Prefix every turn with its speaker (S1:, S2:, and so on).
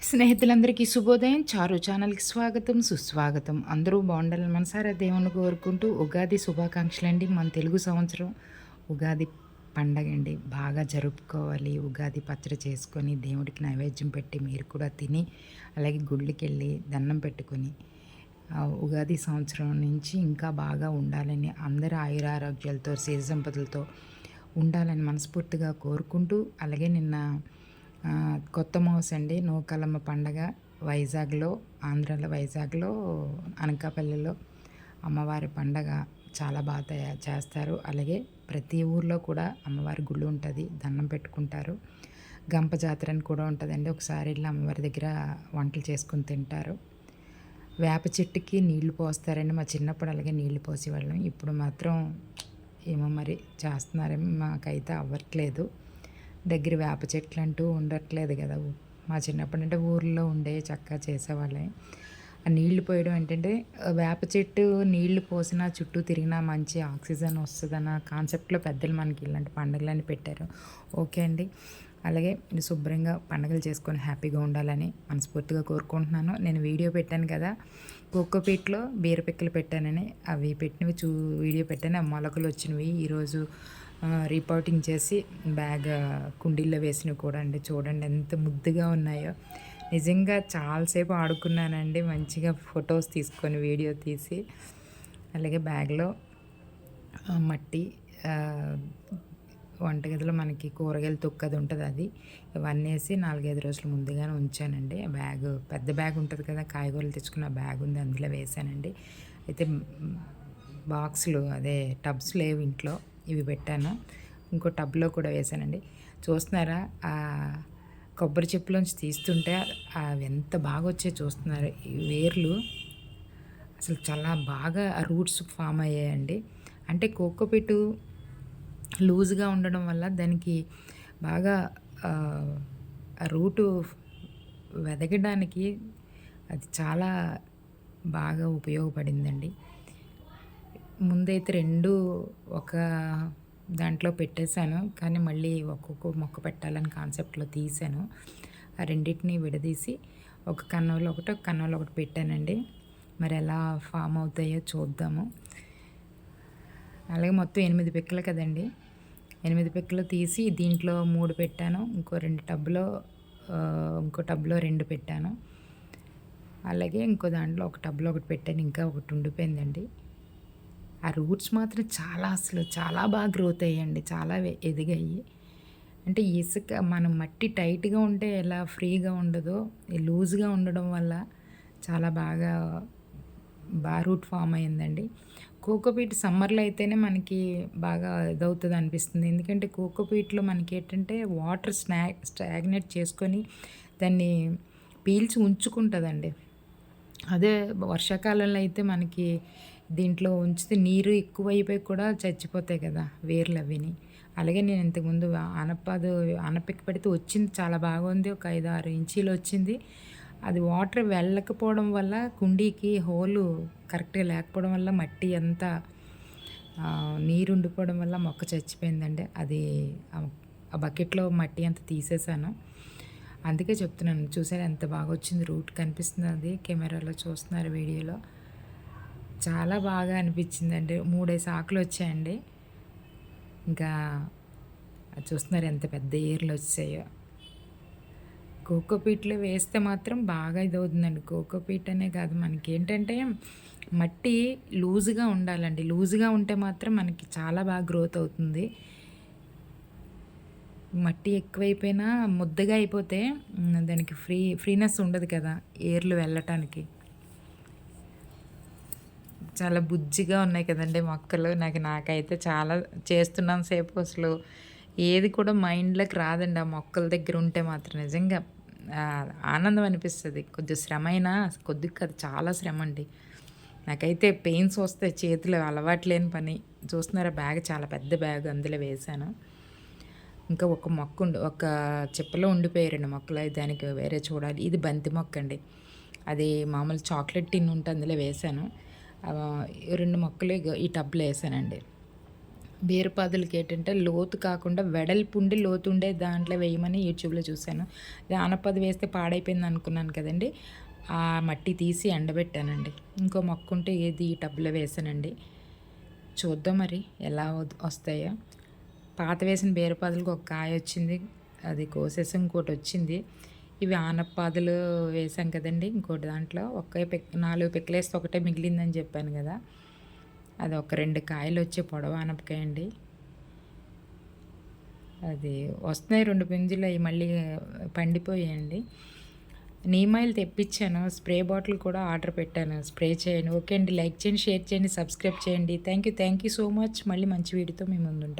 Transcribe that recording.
S1: స్నేహితులందరికీ శుభోదయం. చారు ఛానల్కి స్వాగతం సుస్వాగతం. అందరూ బాగుండాలని మనసారా దేవుని కోరుకుంటూ ఉగాది శుభాకాంక్షలు అండి మన తెలుగు సంవత్సరం ఉగాది పండగ అండి. బాగా జరుపుకోవాలి. ఉగాది పచ్చడి చేసుకొని దేవుడికి నైవేద్యం పెట్టి మీరు కూడా తిని అలాగే గుళ్ళకి వెళ్ళి దండం పెట్టుకొని ఉగాది సంవత్సరం నుంచి ఇంకా బాగా ఉండాలని అందరూ ఆయురారోగ్యాలతో సిరి సంపదలతో ఉండాలని మనస్ఫూర్తిగా కోరుకుంటూ అలాగే నిన్న కొత్త మోస్ అండి. నూకలమ్మ పండగ వైజాగ్లో ఆంధ్రాలో వైజాగ్లో అనకాపల్లిలో అమ్మవారి పండగ చాలా బాగా తయారు చేస్తారు. అలాగే ప్రతి ఊర్లో కూడా అమ్మవారి గుళ్ళు ఉంటుంది. దండం పెట్టుకుంటారు. గంప జాతర అని కూడా ఉంటుందండి. ఒకసారి వెళ్ళి అమ్మవారి దగ్గర వంటలు చేసుకుని తింటారు. వేప చెట్టుకి నీళ్ళు పోస్తారండి. మా చిన్నప్పుడు అలాగే నీళ్ళు పోసేవాళ్ళం. ఇప్పుడు మాత్రం ఏమో మరి చేస్తున్నారేమో మాకైతే అవ్వట్లేదు. దగ్గర వేప చెట్లు అంటూ ఉండట్లేదు కదా మా చిన్నప్పుడు అంటే ఊర్లో ఉండే చక్కగా చేసేవాళ్ళే ఆ నీళ్ళు పోయడం ఏంటంటే వేప చెట్టు నీళ్ళు పోసినా చుట్టూ తిరిగినా మంచి ఆక్సిజన్ వస్తుందన్న కాన్సెప్ట్లో పెద్దలు మనకి ఇలాంటి పండుగలని పెట్టారు. ఓకే అండి. అలాగే శుభ్రంగా పండుగలు చేసుకొని హ్యాపీగా ఉండాలని మనస్ఫూర్తిగా కోరుకుంటున్నాను. నేను వీడియో పెట్టాను కదా కోకోపీట్లో బీరపిక్కలు పెట్టానని. అవి పెట్టినవి చూ వీడియో పెట్టాను. మొలకలు వచ్చినవి. ఈరోజు రిపోర్టింగ్ చేసి బ్యాగ్ కుండీల్లో వేసినవి కూడా అండి. చూడండి ఎంత ముద్దుగా ఉన్నాయో. నిజంగా చాలాసేపు ఆడుకున్నానండి. మంచిగా ఫొటోస్ తీసుకొని వీడియో తీసి అలాగే బ్యాగ్లో మట్టి వంటగదిలో మనకి కూరగాయలు తొక్కది ఉంటుంది అది. ఇవన్నీ వేసి నాలుగైదు రోజులు ముందుగానే ఉంచానండి. బ్యాగ్ పెద్ద బ్యాగ్ ఉంటుంది కదా కాయగూరలు తెచ్చుకున్న బ్యాగ్ ఉంది అందులో వేసానండి. అయితే బాక్సులు అదే టబ్స్ లేవు ఇంట్లో. ఇవి పెట్టాను. ఇంకో టబ్లో కూడా వేసానండి. చూస్తున్నారా? ఆ కొబ్బరి చెప్పులోంచి తీస్తుంటే అవి ఎంత బాగా వచ్చాయి చూస్తున్నారు. ఈ వేర్లు అసలు చాలా బాగా రూట్స్ ఫామ్ అయ్యాయండి. అంటే కోకోపిట్టు లూజ్గా ఉండడం వల్ల దానికి బాగా రూటు వెదగడానికి అది చాలా బాగా ఉపయోగపడిందండి. ముందైతే రెండు ఒక దాంట్లో పెట్టేశాను కానీ మళ్ళీ ఒక్కొక్క మొక్క పెట్టాలని కాన్సెప్ట్లో తీసాను ఆ రెండింటిని విడదీసి ఒక కన్నంలో ఒకటి ఒక కన్నంలో ఒకటి పెట్టానండి. మరి ఎలా ఫామ్ అవుతాయో చూద్దాము. అలాగే మొత్తం ఎనిమిది పిక్కలు కదండి. ఎనిమిది పిక్కలు తీసి దీంట్లో మూడు పెట్టాను ఇంకో రెండు టబ్లో ఇంకో టబ్లో రెండు పెట్టాను. అలాగే ఇంకో దాంట్లో ఒక టబ్లో ఒకటి పెట్టాను ఇంకా ఒకటి ఉండిపోయిందండి. ఆ రూట్స్ మాత్రం చాలా అసలు చాలా బాగా గ్రోత్ అయ్యండి చాలా ఎదిగాయి. అంటే ఇసుక మనం మట్టి టైట్గా ఉంటే ఎలా ఫ్రీగా ఉండదో లూజ్గా ఉండడం వల్ల చాలా బాగా బాగా రూట్ ఫామ్ అయిందండి కోకోపీట్ సమ్మర్లో అయితేనే మనకి బాగా ఇదవుతుంది అనిపిస్తుంది. ఎందుకంటే కోకోపీట్లో మనకి ఏంటంటే వాటర్ స్నా స్టాగ్నేట్ చేసుకొని దాన్ని పీల్చి ఉంచుకుంటుందండి. అదే వర్షాకాలంలో అయితే మనకి దీంట్లో ఉంచితే నీరు ఎక్కువ అయిపోయి కూడా చచ్చిపోతాయి కదా వేర్లు అవిని. అలాగే నేను ఇంతకుముందు అనపదు అనపెక్కి పెడితే వచ్చింది చాలా బాగుంది ఒక ఐదు ఆరు ఇంచీలు వచ్చింది. అది వాటర్ వెళ్ళకపోవడం వల్ల కుండీకి హోలు కరెక్ట్గా లేకపోవడం వల్ల మట్టి అంతా నీరు ఉండిపోవడం వల్ల మొక్క చచ్చిపోయిందండి. అది ఆ బకెట్లో మట్టి అంతా తీసేసాను. అందుకే చెప్తున్నాను చూసారు ఎంత బాగా వచ్చింది రూట్ కనిపిస్తుంది అది కెమెరాలో చూస్తున్నారు వీడియోలో. చాలా బాగా అనిపించిందండి. మూడేసి ఆకులు వచ్చాయండి ఇంకా చూస్తున్నారు ఎంత పెద్ద ఏర్లు వచ్చాయో. కోకోపీట్లో వేస్తే మాత్రం బాగా ఇది అవుతుందండి కోకోపీట్ అనే కాదు మనకి ఏంటంటే మట్టి లూజుగా ఉండాలండి. లూజుగా ఉంటే మాత్రం మనకి చాలా బాగా గ్రోత్ అవుతుంది. మట్టి ఎక్కువైపోయినా ముద్దగా అయిపోతే దానికి ఫ్రీ ఫ్రీనెస్ ఉండదు కదా ఏర్లు వెళ్ళటానికి. చాలా బుజ్జిగా ఉన్నాయి కదండి మొక్కలు. నాకు నాకైతే చాలా చేస్తున్నాం సేపు అసలు. ఏది కూడా మైండ్లోకి రాదండి. ఆ మొక్కల దగ్గర ఉంటే మాత్రం నిజంగా ఆనందం అనిపిస్తుంది. కొద్ది శ్రమ అయినా కొద్దిగా కాదు చాలా శ్రమ అండి. నాకైతే పెయిన్స్ వస్తాయి చేతులు అలవాటు లేని పని. చూస్తున్నారా బ్యాగ్ చాలా పెద్ద బ్యాగ్ అందులో వేశాను. ఇంకా ఒక మొక్క ఉండి ఒక చెప్పలో ఉండిపోయాయి రెండు మొక్కలు. దానికి వేరే చూడాలి. ఇది బంతి మొక్క అండి. అది మామూలు చాక్లెట్ టిన్ ఉంటే అందులో వేశాను. రెండు మొక్కలు ఈ టబ్లో వేసానండి. బీరపాదులకి ఏంటంటే లోతు కాకుండా వెడల్పుండి లోతుండే దాంట్లో వేయమని యూట్యూబ్లో చూశాను. ఇది ఆనపది వేస్తే పాడైపోయింది అనుకున్నాను కదండి. ఆ మట్టి తీసి ఎండబెట్టానండి. ఇంకో మొక్క ఉంటే ఏది ఈ టబ్లో వేసానండి. చూద్దాం మరి ఎలా వస్తాయో. పాత వేసిన బీరపాదులకు ఒక కాయ వచ్చింది. అది కోసేసి ఇంకోటి వచ్చింది. ఇవి ఆనపాదులు వేసాం కదండి. ఇంకోటి దాంట్లో ఒకే పెక్ నాలుగు పిక్కలేస్తే ఒకటే మిగిలిందని చెప్పాను కదా. అది ఒక రెండు కాయలు వచ్చే పొడవ ఆనపకాయ అండి. అది వస్తున్నాయి రెండు పింజులు అవి మళ్ళీ పండిపోయాయండి. ఆయిల్ తెప్పించాను స్ప్రే బాటిల్ కూడా ఆర్డర్ పెట్టాను. స్ప్రే చేయండి. ఓకే అండి. లైక్ చేయండి షేర్ చేయండి సబ్స్క్రైబ్ చేయండి. Thank you thank you so much. మళ్ళీ మంచి వీడియోతో మేము ముందుంటా.